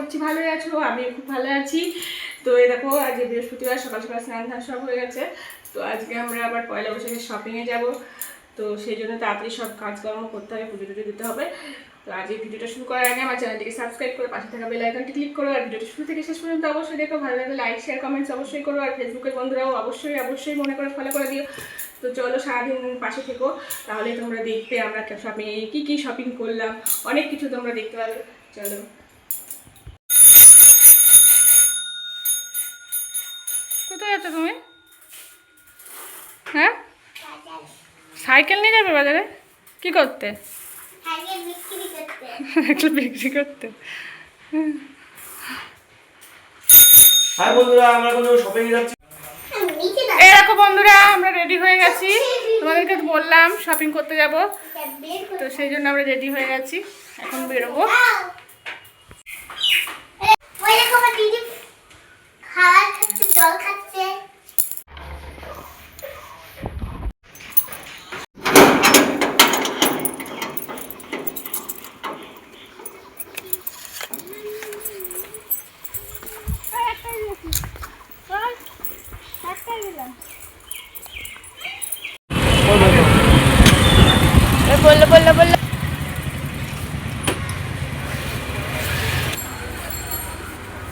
করছি ভালোই আছো আমি খুব ভালো আছি। তো এই দেখো, আজকে বৃহস্পতিবার, সকাল সকাল স্নান ধান সব হয়ে গেছে। তো আজকে আমরা আবার পয়লা বৈশাখে শপিংয়ে যাব। তো সেই জন্য তাড়াতাড়ি সব কাজকর্ম করতে হবে, পুজো টুজো দিতে হবে। তো আজকে ভিডিওটা শুরু করার আগে আমার চ্যানেলটিকে সাবস্ক্রাইব করে পাশে থাকা বেল আইকনটি ক্লিক করো। আর ভিডিওটা শুরু থেকে শেষ পর্যন্ত অবশ্যই দেখো, ভালো লাগলে লাইক শেয়ার কমেন্টস অবশ্যই করো। আর ফেসবুকের বন্ধুরাও অবশ্যই অবশ্যই মনে করে ফলো করে দিও। তো চলো সারাদিন পাশে থেকো, তাহলে তোমরা দেখবে আমরা শপিং কী কী শপিং করলাম। অনেক কিছু তোমরা দেখতে পাবে। চলো কোথায় যাচ্ছ তুমি? হ্যাঁ? সাইকেল নিয়ে যাবে বাজারে? কি করতে? একটা বিক্রি করতে। হাই বন্ধুরা আমরা কোনো শপিং যাচ্ছি। এই বন্ধুরা আমরা রেডি হয়ে গেছি। তোমাদেরকে বললাম শপিং করতে যাব। তো সেই জন্য আমরা রেডি হয়ে গেছি। এখন বেরোবো। খাচ্ছে জল খাচ্ছে।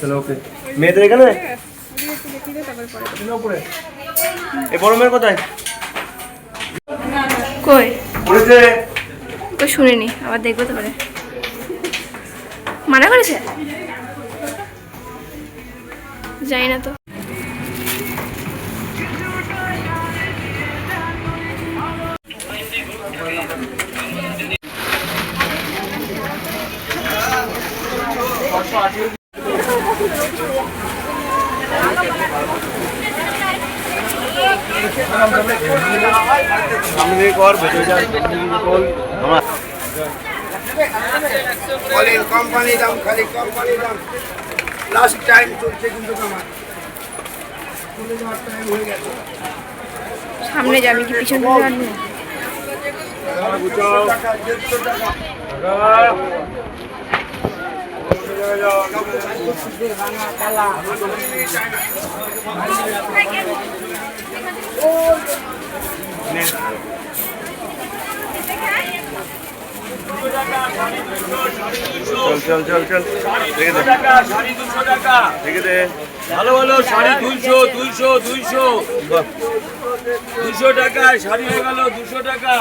চলো ওকে। মেয়েদের এখানে? এ বড় মেয়ের কোথায়? কই? পড়েছে? কই শুনিনি আবার দেখব তো পারে মানা করেছে? জানি না তো। কর ভেতরে যা বল আমার বলেন কোম্পানি দাম খালি কোম্পানি দাম লাস্ট টাইম চলছে কিন্তু আমার হয়ে সামনে যাবি কি পিছন জানব টাকা চল চল চল চল। রেখে দে। ভালো ভালো শাড়ি দুইশো দুইশো দুইশো। দুশো টাকা শাড়ি হয়ে গেল দুশো টাকা।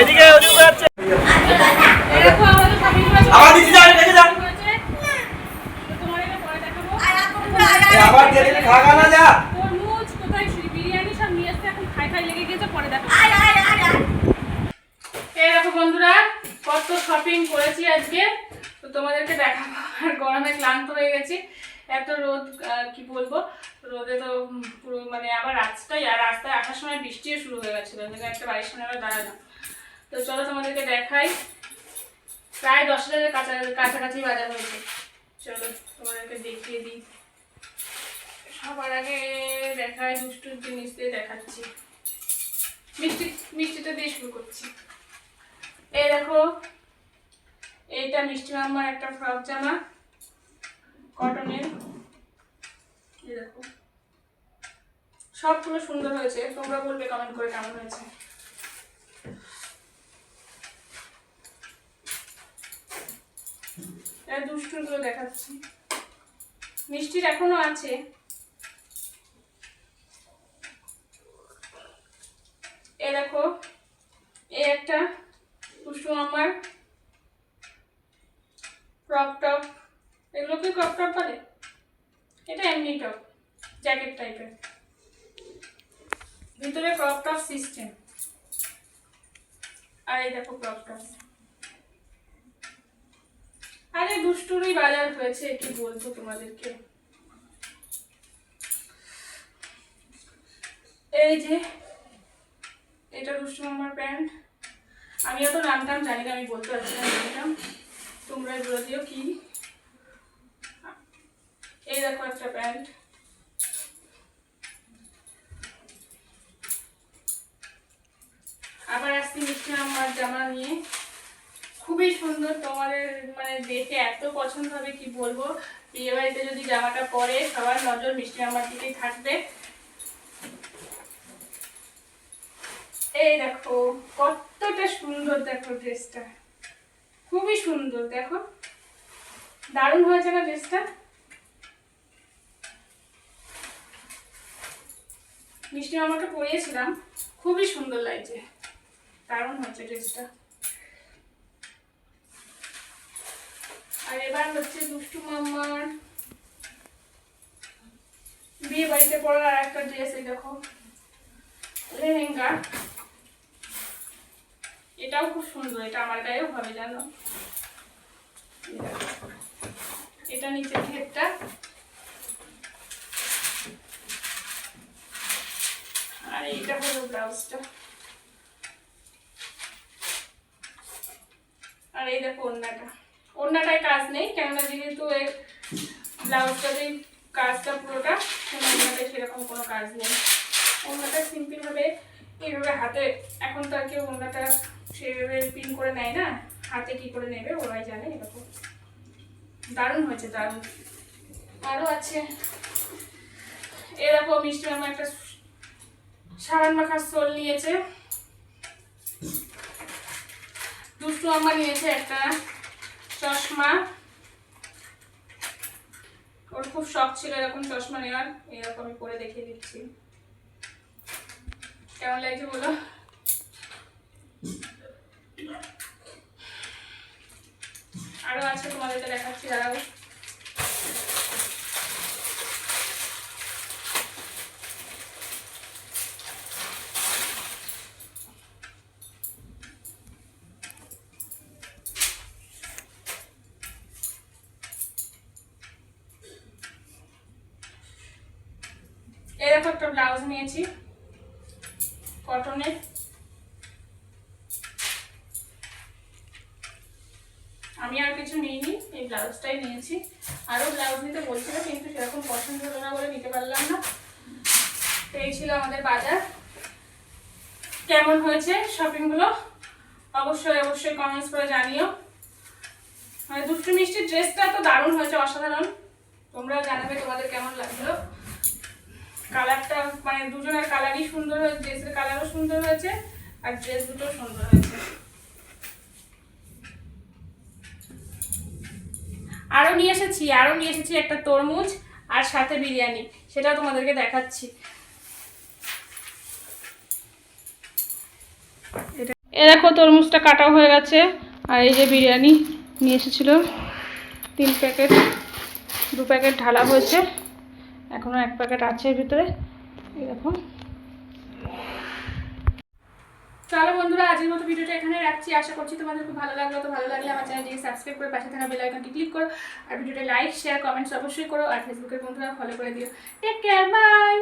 এদিকে ওদিকে যাচ্ছে। আবার দিতে যান রেখে যান। আবার দিয়ে খাগা না, যা। বন্ধুরা, কত শপিং করেছি আজকে। তো তোমাদেরকে দেখাবো, আর গরমে ক্লান্ত হয়ে গেছি। এত রোদ কি বলব? রোদে তো পুরো মানে আবার রাস্তায়, আর রাস্তায় আসার সময় বৃষ্টিও শুরু হয়ে গেছিল। একটা বাড়ির সামনে আবার দাঁড়ানো তো চলো তোমাদেরকে দেখাই। প্রায় দশ হাজারের কাছা, কাছাকাছি বাজার হয়েছে। চলো তোমাদেরকে দেখিয়ে দিই। সবার আগে দেখায় দুষ্টুর জিনিস দিয়ে দেখাচ্ছি। মিষ্টি, মিষ্টিটা দিয়ে শুরু করছি। এই দেখো, এইটা মিষ্টি মাম্মার একটা ফ্রক জামা। কটনের সবগুলো সুন্দর হয়েছে। তোমরা বলবে কমেন্ট করে কেমন হয়েছে। দুষ্টুগুলো দেখাচ্ছি। মিষ্টির এখনও আছে। এ দেখো। টপ জ্যাকেট টাইপের ভিতরে ক্রপ টপ সিস্টেম আর এই দেখো ক্রপ টপ আরে দুষ্টুরই বাজার হয়েছে, কি বলব তোমাদেরকে? এই যে, এটা দুষ্টু আমার প্যান্ট। আমি অত নাম টাম জানি না, আমি বলতে পারছি না তোমরা বলে দিও কি? এই দেখো একটা প্যান্ট। আবার আসছি মিষ্টি আমার জামা নিয়ে। খুবই সুন্দর তোমাদের মানে দেখে এত পছন্দ হবে, কি বলব? বিয়ে বাড়িতে যদি জামাটা পরে সবার নজর মিষ্টি আমার দিকেই থাকবে। এই দেখো, কতটা সুন্দর দেখো ড্রেসটা। খুবই সুন্দর, দেখো। দারুণ হয়েছে না ড্রেসটা? মিষ্টি মামাকে পরিয়েছিলাম। খুবই সুন্দর লাগছে। দারুণ হচ্ছে ড্রেসটা আর এবার হচ্ছে দুষ্টু মামার বিয়ে বাড়িতে পড়ার আর একটা ড্রেস এই দেখো। লেহেঙ্গা। এটাও খুব সুন্দর, এটা আমার গায়েও হবে জানো। এটা নিচের ঘেরটা আর এইটা হলো ব্লাউজটা আর এই দেখো ওড়নাটা ওড়নাটায় কাজ নেই কেননা যেহেতু এই ব্লাউজটাতেই কাজটা পুরোটা ওড়নাটায় সেরকম কোনো কাজ নেই ওড়নাটা সিম্পলভাবে এইভাবে হাতে এখন তো আর কেউ ওড়নাটা সেভাবে পিন করে নেয় না, হাতে কি করে নেবে ওরাই জানে এরকম দারুণ হয়েছে, দারুণ। আরও আছে। এরকম মিষ্টি মামা একটা সাবান মাখার সোল নিয়েছে। দুষ্টু আমার নিয়েছে, একটা চশমা। ওর খুব শখ ছিল এরকম চশমা নেওয়ার এরকম আমি পরে দেখিয়ে দিচ্ছি। কেমন লাগছে বলো? আরও আছে তোমাদেরকে দেখাচ্ছি, দাঁড়াও। এরকম একটা ব্লাউজ নিয়েছি কটনের আমি আর কিছু নিইনি, এই ব্লাউজটাই নিয়েছি। আরও ব্লাউজ নিতে বলছিল, কিন্তু সেরকম পছন্দ হলো না বলে নিতে পারলাম না। তো এই ছিল আমাদের বাজার। কেমন হয়েছে শপিংগুলো অবশ্যই অবশ্যই কমেন্টস করে জানিও। মানে দুষ্টু মিষ্টির ড্রেসটা তো দারুণ হয়েছে, অসাধারণ। তোমরাও জানাবে তোমাদের কেমন লাগল। কালারটা মানে দুজনের কালারই সুন্দর হয়েছে, ড্রেসের কালারও সুন্দর হয়েছে, আর ড্রেস দুটো সুন্দর হয়েছে। আরও নিয়ে এসেছি আরও নিয়ে এসেছি একটা তরমুজ আর সাথে বিরিয়ানি, সেটাও তোমাদেরকে দেখাচ্ছি। এ দেখো, তরমুজটা কাটা হয়ে গেছে, আর এই যে বিরিয়ানি নিয়ে এসেছিল, তিন প্যাকেট, দু প্যাকেট ঢালা হয়েছে। এখনও এক প্যাকেট আছে এর ভিতরে। এরকম চলো বন্ধুরা, আজকের মতো ভিডিওটা এখানে রাখছি। আশা করছি তোমাদের খুব ভালো লাগল। তো ভালো লাগলে আমার চ্যানেলটিকে সাবস্ক্রাইব করে পাশে থাকা বেল আইকনটি ক্লিক করো। আর ভিডিওটা লাইক শেয়ার কমেন্টস অবশ্যই করো। আর ফেসবুকের বন্ধুরা ফলো করে দিও। Take care bye